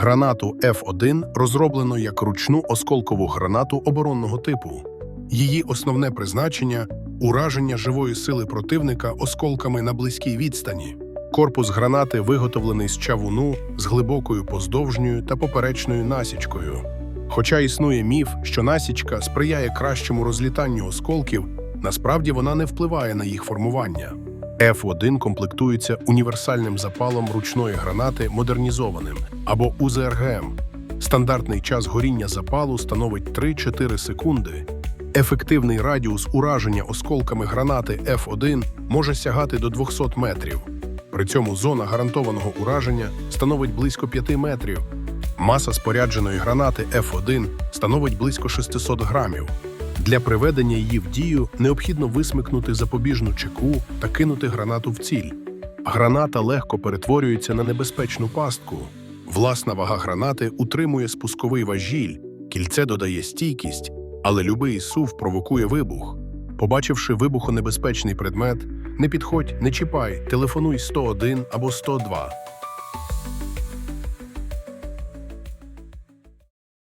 Гранату F1 розроблено як ручну осколкову гранату оборонного типу. Її основне призначення ураження живої сили противника осколками на близькій відстані. Корпус гранати виготовлений з чавуну з глибокою поздовжньою та поперечною насічкою. Хоча існує міф, що насічка сприяє кращому розлітанню осколків, насправді вона не впливає на їх формування. F1 комплектується універсальним запалом ручної гранати модернізованим або УЗРГМ. Стандартний час горіння запалу становить 3-4 секунди. Ефективний радіус ураження осколками гранати F1 може сягати до 200 метрів. При цьому зона гарантованого ураження становить близько 5 метрів. Маса спорядженої гранати F1 становить близько 600 грамів. Для приведення її в дію необхідно висмикнути запобіжну чеку та кинути гранату в ціль. Граната легко перетворюється на небезпечну пастку. Власна вага гранати утримує спусковий важіль, кільце додає стійкість, але любий сув провокує вибух. Побачивши вибухонебезпечний предмет, не підходь, не чіпай, телефонуй 101 або 102.